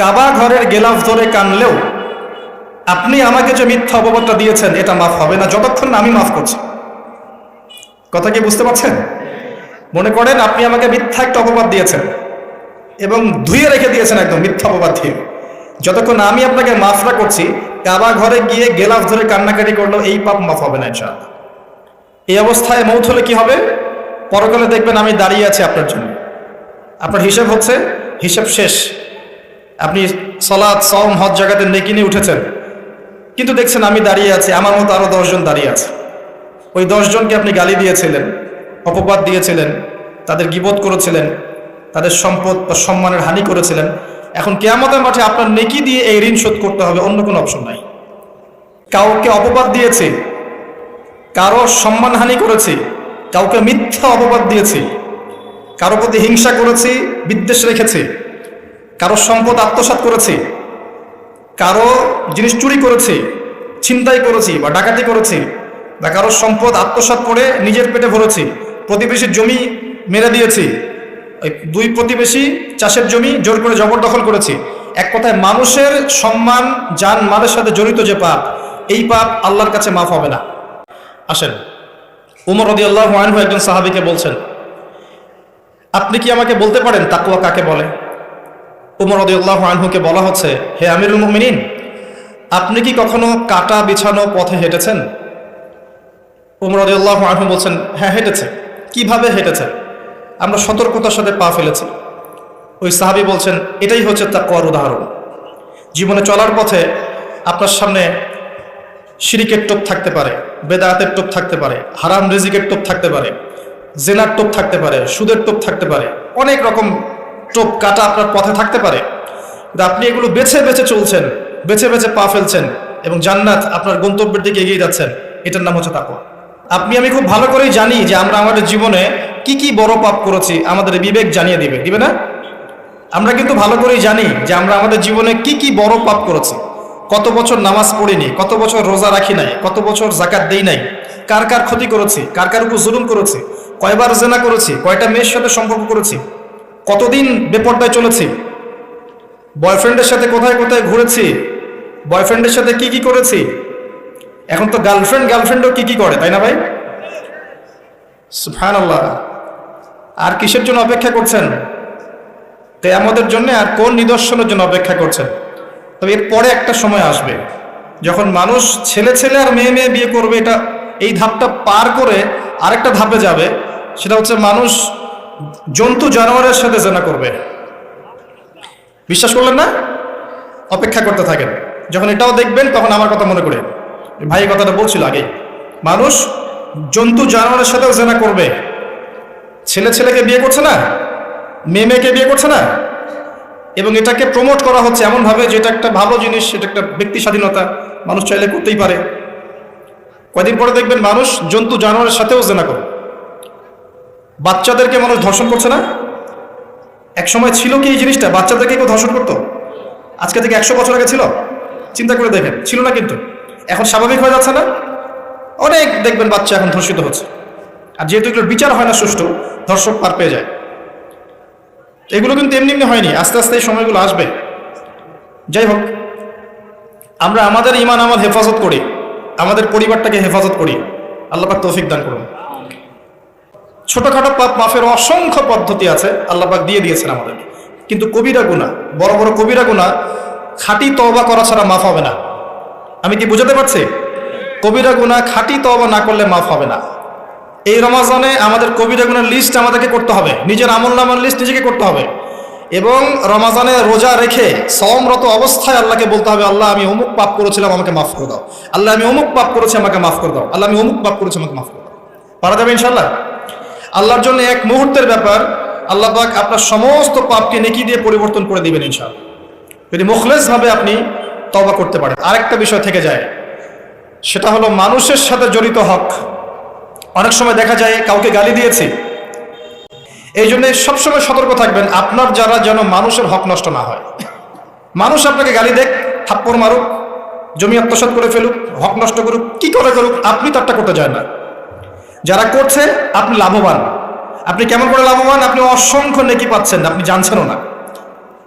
কাবা ঘরের গেলাফ ধরে কানলেও আপনি আমাকে যে মিথ্যা অপবাদটা দিয়েছেন, এটা মাফ হবে না। যতক্ষণ না আমি মাফ করছি। কথা কি বুঝতে পারছেন? মনে করেন আপনি আমাকে মিথ্যা একটা অপবাদ দিয়েছেন এবং ধুয়ে রেখে দিয়েছেন একদম মিথ্যা অপবাদ দিয়ে। যতক্ষণ আমি আপনাকে মাফ না করছি, কাবা ঘরে গিয়ে গেলাফ ধরে কান্নাকাটি করলেও এই পাপ মাফ হবে না, ইনশাআল্লাহ। এই অবস্থায় মৌত হলে কি হবে? পরকালে দেখবেন আমি দাঁড়িয়ে আছি আপনার জন্য। আপনার হিসেব হচ্ছে, হিসেব শেষ। আপনি সলাদ সম হজ জায়গাতে নেকি নিয়ে উঠেছেন। কিন্তু দেখছেন আমি দাঁড়িয়ে আছি, আমার মতো আরও দশজন দাঁড়িয়ে আছে। ওই দশজনকে আপনি গালি দিয়েছিলেন, অপবাদ দিয়েছিলেন, তাদের গিবোধ করেছিলেন, তাদের সম্পদ বা সম্মানের হানি করেছিলেন। এখন কেয়ামতের মাঠে আপনার নেকি দিয়ে এই ঋণ শোধ করতে হবে, অন্য কোনো অপশন নাই। কাউকে অপবাদ দিয়েছি, কারও সম্মানহানি করেছি, কাউকে মিথ্যা অপবাদ দিয়েছি, কারও প্রতি হিংসা করেছি, বিদ্বেষ রেখেছি কারও সম্পদ আত্মসাৎ করেছি, কারও জিনিস চুরি করেছি, ছিনতাই করেছি বা ডাকাতি করেছি, বা কারও সম্পদ আত্মসাৎ করে নিজের পেটে ভরেছি, প্রতিবেশীর জমি মেরে দিয়েছি দুই প্রতিবেশী চাষের জমি জোর করে জবরদখল করেছি। এক কথায় মানুষের সম্মান, যান, মালের সাথে জড়িত যে পাপ, এই পাপ আল্লাহর কাছে মাফ হবে না। আসেন, উমর রদি আল্লাহ একজন সাহাবিকে বলছেন, আপনি কি আমাকে বলতে পারেন তাকুয়া কাকে বলে? উমর আল্লাহ আনহুকে বলা হচ্ছে, হে আমিরুল মুমিনিন, আপনি কি কখনো কাটা বিছানো পথে হেঁটেছেন? উমর আল্লাহ আনহু বলছেন হ্যাঁ হেঁটেছে। কীভাবে হেঁটেছে? আমরা সতর্কতার সাথে পা ফেলেছি। ওই সাহাবি বলছেন, এটাই হচ্ছে তাকুয়ার উদাহরণ। জীবনে চলার পথে আপনার সামনে শিরিকের টোপ থাকতে পারে, বেদায়াতের টোপ থাকতে পারে, হারাম রিজিকের টোপ থাকতে পারে, জেনার টোপ থাকতে পারে, সুদের টোপ থাকতে পারে, অনেক রকম টোপ কাটা আপনার পথে থাকতে পারে। কিন্তু আপনি এগুলো বেছে বেছে চলছেন, বেছে বেছে পা ফেলছেন এবং জান্নাত আপনার গন্তব্যের দিকে এগিয়ে যাচ্ছেন। এটার নাম হচ্ছে তাকওয়া। আপনি, আমি খুব ভালো করেই জানি যে আমরা আমাদের জীবনে কি কি বড় পাপ করেছি, আমাদের বিবেক জানিয়ে দিবে। দিবে না? আমরা কিন্তু ভালো করেই জানি যে আমরা আমাদের জীবনে কি কি বড় পাপ করেছি। কত বছর নামাজ পড়িনি, কত বছর রোজা রাখি নাই, কত বছর জাকাত দেই নাই, কার কার ক্ষতি করেছি, কার কার উপর জুলুম করেছি, কয়বার জেনা করেছি, কয়টা মেয়ের সাথে সম্পর্ক করেছি কতদিন বেপর্দায় চলেছি? বয়ফ্রেন্ডের সাথে কোথায় কোথায় ঘুরেছি? বয়ফ্রেন্ডের সাথে কি কি করেছি? এখন তো গার্লফ্রেন্ড গার্লফ্রেন্ডও কি কি করে, তাই না ভাই? সুফান আল্লাহ আর কিসের জন্য অপেক্ষা করছেন? তাই আমাদের জন্য আর কোন নিদর্শনের জন্য অপেক্ষা করছেন? তবে এর পরে একটা সময় আসবে, যখন মানুষ ছেলে ছেলে আর মেয়ে মেয়ে বিয়ে করবে, এটা এই ধাপটা পার করে আরেকটা ধাপে যাবে, সেটা হচ্ছে মানুষ জন্তু জানোয়ারের সাথে জেনা করবে। বিশ্বাস করলেন না? অপেক্ষা করতে থাকেন। যখন এটাও দেখবেন, তখন আমার কথা মনে করে ভাই কথাটা বলছিল আগে। মানুষ জন্তু জানোয়ারের সাথেও জেনা করবে। ছেলে ছেলেকে বিয়ে করছে না? মেয়ে মেয়েকে বিয়ে করছে না? এবং এটাকে প্রমোট করা হচ্ছে এমনভাবে যে এটা একটা ভালো জিনিস, এটা একটা ব্যক্তি স্বাধীনতা। মানুষ চাইলে করতেই পারে। কয়দিন পরে দেখবেন মানুষ জন্তু জানোয়ারের সাথেও জেনা করে বাচ্চাদেরকে মানুষ ধর্ষণ করছে না? এক সময় ছিল কি এই জিনিসটা? বাচ্চাদেরকে কেউ ধর্ষণ করতো? আজকে থেকে একশো বছর আগে ছিল? চিন্তা করে দেখেন, ছিল না কিন্তু। এখন স্বাভাবিক হয়ে যাচ্ছে না? অনেক দেখবেন বাচ্চা এখন ধর্ষিত হচ্ছে। আর যেহেতু এগুলোর বিচার হয় না সুষ্ঠু, ধর্ষক পার পেয়ে যায়। এগুলো কিন্তু এমনি এমনি হয়নি, আস্তে আস্তে এই সময়গুলো আসবে। যাই হোক, আমরা আমাদের ইমান আমার হেফাজত করি। আমাদের পরিবারটাকে হেফাজত করি। আল্লাপাক তৌফিক দান করুন। ছোটখাটো পাপ মাফের অসংখ্য পদ্ধতি আছে, আল্লাপাক দিয়ে দিয়েছেন আমাদের কিন্তু কবিরা গুণা বড় বড় কবিরা গুণা খাঁটি তওবা করা ছাড়া মাফ হবে না। আমি কি বুঝাতে পারছি? কবিরা গুণা খাঁটি তওবা না করলে মাফ হবে না। এই রমাজানে আমাদের কবিরা গুণার লিস্ট আমাদেরকে করতে হবে। নিজের আমল নামার লিস্ট নিজেকে করতে হবে। এবং রমাজানে রোজা রেখে সমরত অবস্থায় আল্লাহকে বলতে হবে, আল্লাহ, আমি অমুক পাপ করেছিলাম, আমাকে মাফ করে দাও। আল্লাহ, আমি অমুক পাপ করেছি, আমাকে মাফ করে দাও। আল্লাহ, আমি অমুক পাপ করেছি, আমাকে মাফ করে দাও। পারা যাবে ইনশাল্লাহ আল্লাহর জন্য এক মুহূর্তের ব্যাপার। আল্লাহ পাক আপনার সমস্ত পাপকে নেকি দিয়ে পরিবর্তন করে দিবেন ইনশাল্লাহ যদি মুখলেসভাবে আপনি তবা করতে পারেন। আরেকটা বিষয় থেকে যায়, সেটা হলো মানুষের সাথে জড়িত হক। অনেক সময় দেখা যায়, কাউকে গালি দিয়েছি। এই জন্য সবসময় সতর্ক থাকবেন, আপনার যারা যেন মানুষের হক নষ্ট না হয়। মানুষ আপনাকে গালি দেখ থাপ্পড় মারুক, জমি আত্মসাৎ করে ফেলুক, হক নষ্ট করুক, কি করে করুক, আপনি তারটা করতে যায় না। যারা করছে, আপনি লাভবান। আপনি কেমন করে লাভবান? আপনি অসংখ্য নেকি পাচ্ছেন, আপনি জানছেনও না।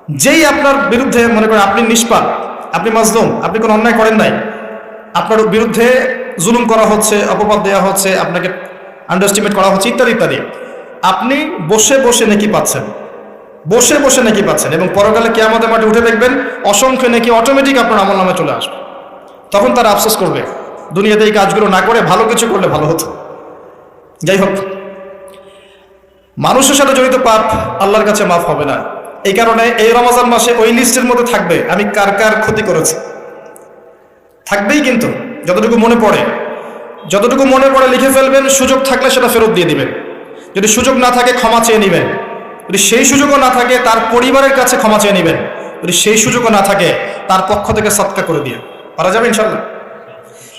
যেই আপনার বিরুদ্ধে, মনে করেন আপনি নিষ্পাপ, আপনি মাজলুম, আপনি কোনো অন্যায় করেন নাই, আপনার বিরুদ্ধে জুলুম করা হচ্ছে, অপবাদ দেওয়া হচ্ছে, আপনাকে আন্ডারস্টিমেট করা হচ্ছে, ইত্যাদি ইত্যাদি। আপনি বসে বসে নাকি পাচ্ছেন। বসে বসে নাকি পাচ্ছেন এবং পরকালে কে আমাদের মাঠে উঠে দেখবেন, অসংখ্য নাকি অটোমেটিক আপনার আমল নামে চলে আসবে। তখন তারা আফসোস করবে, দুনিয়াতে এই কাজগুলো না করে ভালো কিছু করলে ভালো হতো। যাই হোক মানুষের সাথে জড়িত পাপ আল্লাহর কাছে মাফ হবে না। এই কারণে এই রমাজান মাসে ওই লিস্টের মধ্যে থাকবে, আমি কার কার ক্ষতি করেছি। থাকবেই কিন্তু, যতটুকু মনে পড়ে। যতটুকু মনে পড়ে লিখে ফেলবেন, সুযোগ থাকলে সেটা ফেরত দিয়ে দিবেন। যদি সুযোগ না থাকে, ক্ষমা চেয়ে নেবেন। যদি সেই সুযোগও না থাকে, তার পরিবারের কাছে ক্ষমা চেয়ে নেবেন। যদি সেই সুযোগও না থাকে, তার পক্ষ থেকে সৎকা করে দিয়ে। পারা যাবে ইনশাল্লাহ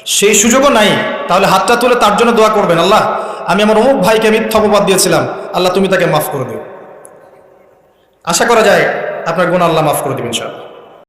সেই সুযোগও নাই। তাহলে হাতটা তুলে তার জন্য দোয়া করবেন, আল্লাহ। আমি আমার অমুক ভাইকে মিথ্যা অপবাদ দিয়েছিলাম। আল্লাহ তুমি তাকে মাফ করে দিও। আশা করা যায় আপনার গুণ আল্লাহ মাফ করে দেবেন, ইনশাআল্লাহ।